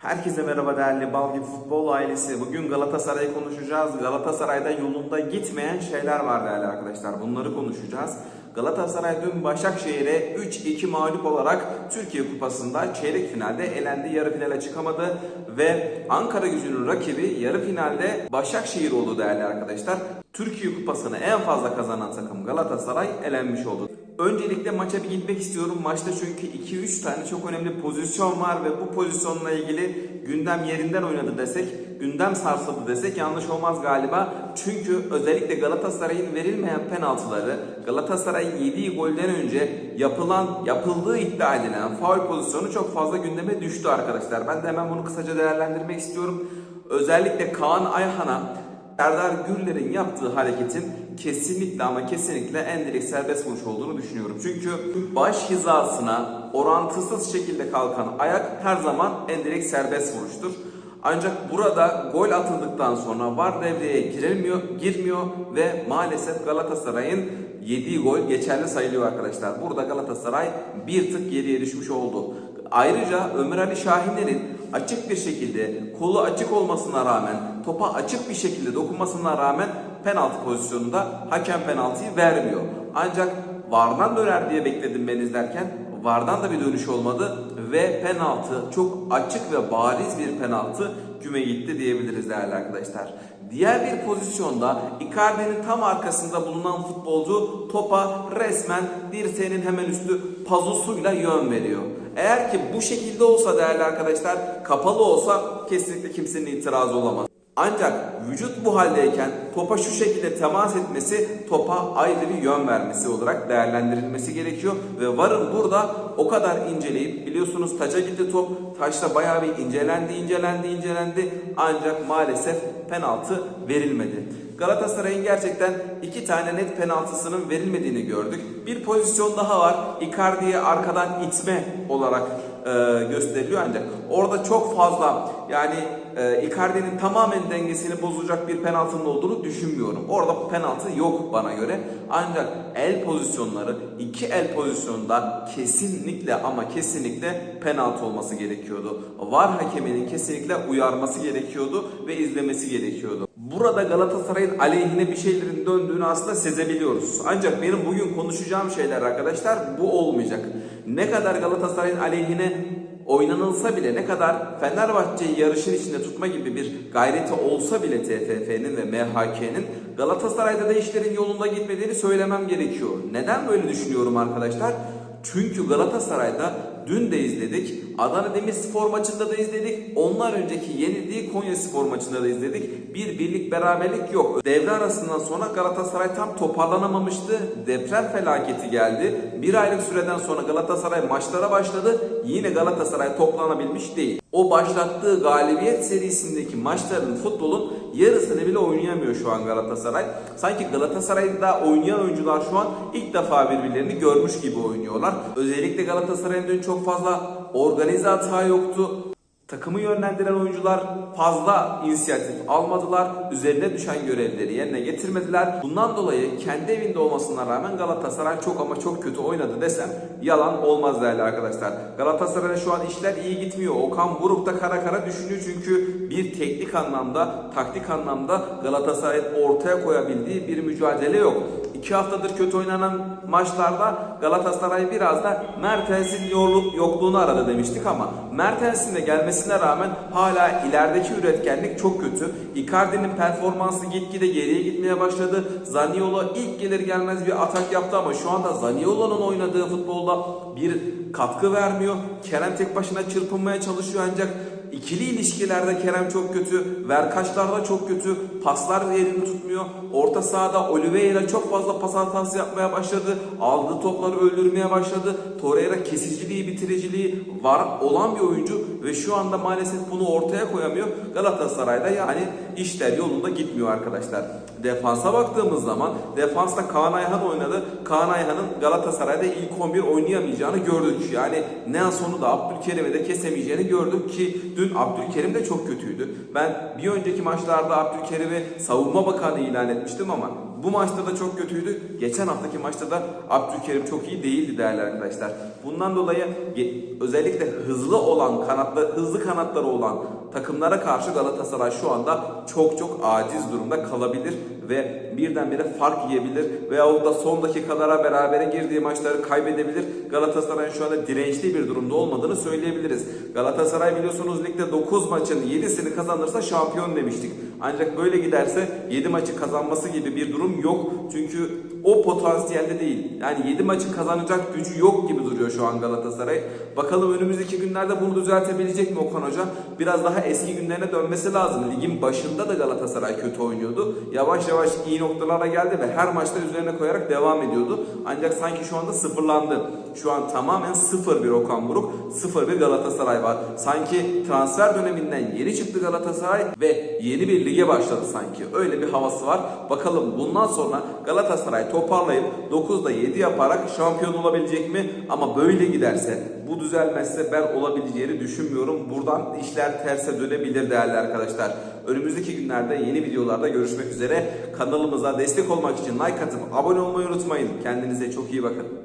Herkese merhaba değerli Bal gibi Futbol ailesi. Bugün Galatasaray'ı konuşacağız. Galatasaray'da yolunda gitmeyen şeyler var değerli arkadaşlar. Bunları konuşacağız. Galatasaray dün Başakşehir'e 3-2 mağlup olarak Türkiye Kupası'nda çeyrek finalde elendi. Yarı finale çıkamadı ve Ankara gücünün rakibi yarı finalde Başakşehir oldu değerli arkadaşlar. Türkiye Kupası'nı en fazla kazanan takım Galatasaray elenmiş oldu. Öncelikle maça bir gitmek istiyorum. Maçta çünkü 2-3 tane çok önemli pozisyon var ve bu pozisyonla ilgili gündem yerinden oynadı desek, gündem sarsıldı desek yanlış olmaz galiba. Çünkü özellikle Galatasaray'ın verilmeyen penaltıları, Galatasaray'ın yediği golden önce yapılan, yapıldığı iddia edilen faul pozisyonu çok fazla gündeme düştü arkadaşlar. Ben de hemen bunu kısaca değerlendirmek istiyorum. Özellikle Kaan Ayhan'a Serdar Gürler'in yaptığı hareketin kesinlikle ama kesinlikle en direkt serbest vuruş olduğunu düşünüyorum. Çünkü baş hizasına orantısız şekilde kalkan ayak her zaman en direkt serbest vuruştur. Ancak burada gol atıldıktan sonra VAR devreye girilmiyor, girmiyor ve maalesef Galatasaray'ın yediği gol geçerli sayılıyor arkadaşlar. Burada Galatasaray bir tık geriye düşmüş oldu. Ayrıca Ömer Ali Şahinler'in açık bir şekilde kolu açık olmasına rağmen topa açık bir şekilde dokunmasına rağmen penaltı pozisyonunda hakem penaltıyı vermiyor. Ancak VAR'dan döner diye bekledim ben izlerken VAR'dan da bir dönüş olmadı ve penaltı çok açık ve bariz bir penaltı küme gitti diyebiliriz değerli arkadaşlar. Diğer bir pozisyonda Icardi'nin tam arkasında bulunan futbolcu topa resmen dirseğinin hemen üstü pazusuyla yön veriyor. Eğer ki bu şekilde olsa değerli arkadaşlar kapalı olsa kesinlikle kimsenin itirazı olamaz. Ancak vücut bu haldeyken topa şu şekilde temas etmesi topa ayrı bir yön vermesi olarak değerlendirilmesi gerekiyor. Ve varın burada o kadar inceleyip biliyorsunuz taça gitti top. Taçta bayağı bir incelendi incelendi incelendi ancak maalesef penaltı verilmedi. Galatasaray'ın gerçekten iki tane net penaltısının verilmediğini gördük. Bir pozisyon daha var. Icardi'ye arkadan itme olarak e, gösteriliyor ancak orada çok fazla yani e, Icardi'nin tamamen dengesini bozacak bir penaltının olduğunu düşünmüyorum. Orada penaltı yok bana göre. Ancak el pozisyonları iki el pozisyonda kesinlikle ama kesinlikle penaltı olması gerekiyordu. VAR hakeminin kesinlikle uyarması gerekiyordu ve izlemesi gerekiyordu. Burada Galatasaray'ın aleyhine bir şeylerin döndüğünü aslında sezebiliyoruz. Ancak benim bugün konuşacağım şeyler arkadaşlar bu olmayacak. Ne kadar Galatasaray'ın aleyhine oynanılsa bile ne kadar Fenerbahçe'yi yarışın içinde tutma gibi bir gayreti olsa bile TFF'nin ve MHK'nin Galatasaray'da da işlerin yolunda gitmediğini söylemem gerekiyor. Neden böyle düşünüyorum arkadaşlar? Çünkü Galatasaray'da dün de izledik. Adana Demirspor maçında da izledik. Onlar önceki yenildiği Konya Spor maçında da izledik. Bir birlik beraberlik yok. Devre arasından sonra Galatasaray tam toparlanamamıştı. Deprem felaketi geldi. Bir aylık süreden sonra Galatasaray maçlara başladı. Yine Galatasaray toplanabilmiş değil. O başlattığı galibiyet serisindeki maçların futbolun yarısını bile oynayamıyor şu an Galatasaray. Sanki Galatasaray'da oynayan oyuncular şu an ilk defa birbirlerini görmüş gibi oynuyorlar. Özellikle Galatasaray'ın dün çok fazla organize hata yoktu. Takımı yönlendiren oyuncular fazla inisiyatif almadılar. Üzerine düşen görevleri yerine getirmediler. Bundan dolayı kendi evinde olmasına rağmen Galatasaray çok ama çok kötü oynadı desem yalan olmaz değerli arkadaşlar. Galatasaray'a şu an işler iyi gitmiyor. Okan Buruk da kara kara düşünüyor çünkü bir teknik anlamda, taktik anlamda Galatasaray'ın ortaya koyabildiği bir mücadele yok. İki haftadır kötü oynanan maçlarda Galatasaray biraz da Mertens'in yokluğunu aradı demiştik ama Mertens'in de gelmesine rağmen hala ilerideki üretkenlik çok kötü. Icardi'nin performansı gitgide geriye gitmeye başladı. Zaniolo ilk gelir gelmez bir atak yaptı ama şu anda Zaniolo'nun oynadığı futbolda bir katkı vermiyor. Kerem tek başına çırpınmaya çalışıyor ancak İkili ilişkilerde Kerem çok kötü, verkaçlarda çok kötü, paslar yerini tutmuyor. Orta sahada Oliveira çok fazla pas hatası yapmaya başladı. Aldığı topları öldürmeye başladı. Torreira kesiciliği, bitiriciliği var olan bir oyuncu ve şu anda maalesef bunu ortaya koyamıyor. Galatasaray'da yani işler yolunda gitmiyor arkadaşlar. Defansa baktığımız zaman defansta Kaan Ayhan oynadı. Kaan Ayhan'ın Galatasaray'da ilk 11 oynayamayacağını gördük. Yani Nelson'u da Abdülkerim'i de kesemeyeceğini gördük ki dün Abdülkerim de çok kötüydü. Ben bir önceki maçlarda Abdülkerim'i savunma bakanı ilan etmiştim ama bu maçta da çok kötüydü. Geçen haftaki maçta da Abdülkerim çok iyi değildi değerli arkadaşlar. Bundan dolayı özellikle hızlı olan kanatlı hızlı kanatları olan takımlara karşı Galatasaray şu anda çok çok aciz durumda kalabilir ve birdenbire fark yiyebilir veyahut da son dakikalara berabere girdiği maçları kaybedebilir. Galatasaray'ın şu anda dirençli bir durumda olmadığını söyleyebiliriz. Galatasaray biliyorsunuz ligde 9 maçın 7'sini kazanırsa şampiyon demiştik. Ancak böyle giderse 7 maçı kazanması gibi bir durum yok. Çünkü o potansiyelde değil. Yani 7 maçı kazanacak gücü yok gibi duruyor şu an Galatasaray. Bakalım önümüzdeki günlerde bunu düzeltebilecek mi Okan Hoca? Biraz daha eski günlerine dönmesi lazım. Ligin başında da Galatasaray kötü oynuyordu. Yavaş yavaş iyi noktalara geldi ve her maçta üzerine koyarak devam ediyordu. Ancak sanki şu anda sıfırlandı. Şu an tamamen sıfır bir Okan Buruk, sıfır bir Galatasaray var. Sanki transfer döneminden yeni çıktı Galatasaray ve yeni bir lige başladı sanki. Öyle bir havası var. Bakalım bundan sonra Galatasaray toparlayıp 9'da 7 yaparak şampiyon olabilecek mi? Ama böyle giderse, bu düzelmezse ben olabileceğini düşünmüyorum. Buradan işler terse dönebilir değerli arkadaşlar. Önümüzdeki günlerde yeni videolarda görüşmek üzere. Kanalımıza destek olmak için like atıp abone olmayı unutmayın. Kendinize çok iyi bakın.